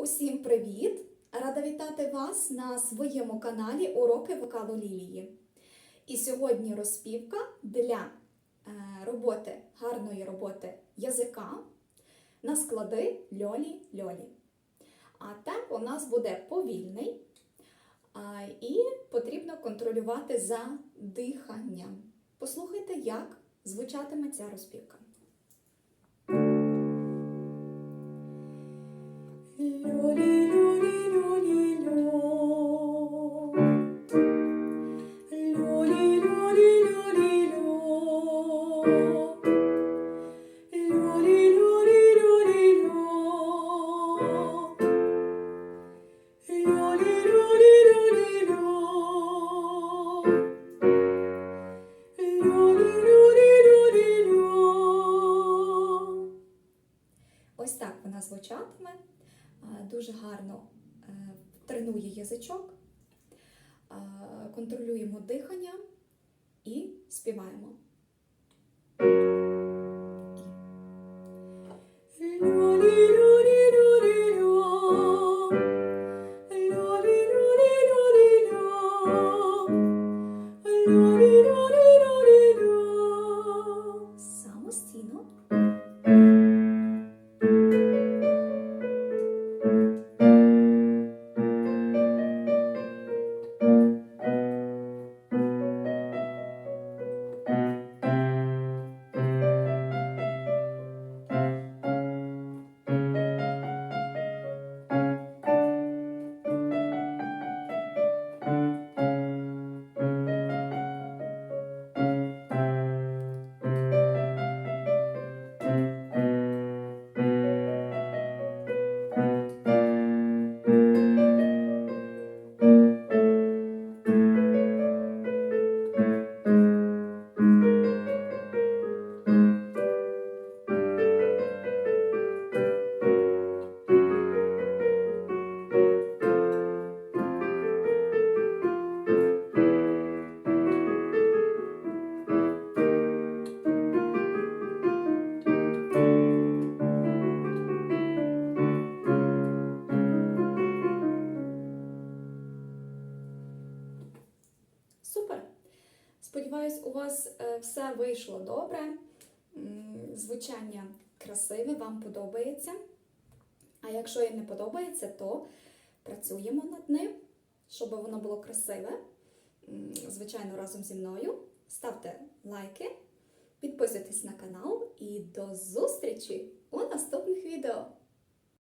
Усім привіт! Рада вітати вас на своєму каналі Уроки вокалу Лілії. І сьогодні розпівка для е, роботи, гарної роботи язика на склади льолі-льолі. А темп у нас буде повільний і потрібно контролювати за диханням. Послухайте, як звучатиме ця розпівка. Ось так вона звучатиме. Дуже гарно е, тренує язичок. Контролюємо дихання і співаємо. Сподіваюсь, у вас е, все вийшло добре. Звучання красиве, вам подобається. А якщо і не подобається, то працюємо над ним, щоб воно було красиве. Звичайно, разом зі мною. Ставте лайки, підписуйтесь на канал і до зустрічі у наступних відео!